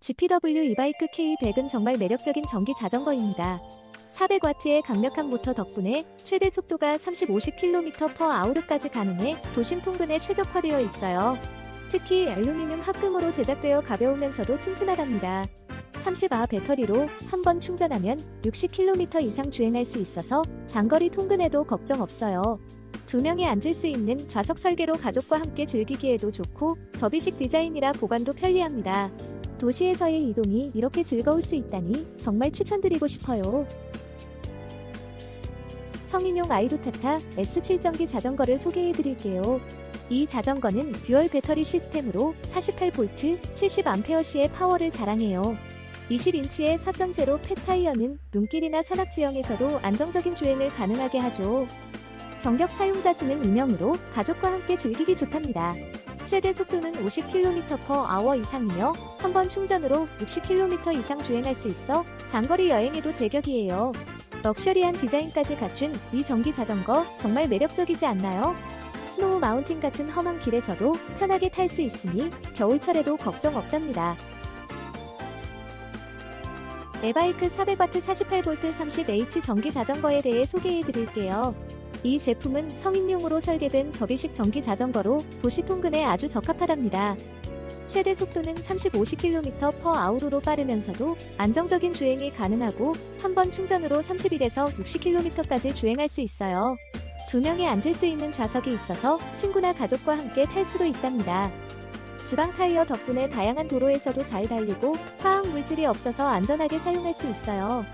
GPW 이바이크 K100은 정말 매력적인 전기 자전거입니다. 400W의 강력한 모터 덕분에 최대 속도가 30-50km/h까지 가능해 도심 통근에 최적화되어 있어요. 특히 알루미늄 합금으로 제작되어 가벼우면서도 튼튼하답니다. 30Ah 배터리로 한 번 충전하면 60km 이상 주행할 수 있어서 장거리 통근에도 걱정 없어요. 두 명이 앉을 수 있는 좌석 설계로 가족과 함께 즐기기에도 좋고 접이식 디자인이라 보관도 편리합니다. 도시에서의 이동이 이렇게 즐거울 수 있다니 정말 추천드리고 싶어요. 성인용 아이도타타 S7 전기 자전거를 소개해 드릴게요. 이 자전거는 듀얼 배터리 시스템으로 48V 70A의 파워를 자랑해요. 20인치의 4.0펫 타이어는 눈길이나 산악 지형에서도 안정적인 주행을 가능하게 하죠. 전격 사용자 수는 2명으로 가족과 함께 즐기기 좋답니다. 최대 속도는 50km/h 이상이며 한 번 충전으로 60km 이상 주행할 수 있어 장거리 여행에도 제격이에요. 럭셔리한 디자인까지 갖춘 이 전기 자전거 정말 매력적이지 않나요? 스노우 마운틴 같은 험한 길에서도 편하게 탈 수 있으니 겨울철에도 걱정 없답니다. 에바이크 400W 48V 30H 전기 자전거에 대해 소개해 드릴게요. 이 제품은 성인용으로 설계된 접이식 전기 자전거로 도시 통근에 아주 적합하답니다. 최대 속도는 30-50km/h로 빠르면서도 안정적인 주행이 가능하고 한 번 충전으로 31에서 60km까지 주행할 수 있어요. 두 명이 앉을 수 있는 좌석이 있어서 친구나 가족과 함께 탈 수도 있답니다. 지방 타이어 덕분에 다양한 도로에서도 잘 달리고 화학 물질이 없어서 안전하게 사용할 수 있어요.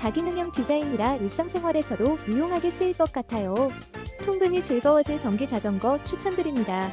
다기능형 디자인이라 일상생활에서도 유용하게 쓰일 것 같아요. 통근이 즐거워질 전기 자전거 추천드립니다.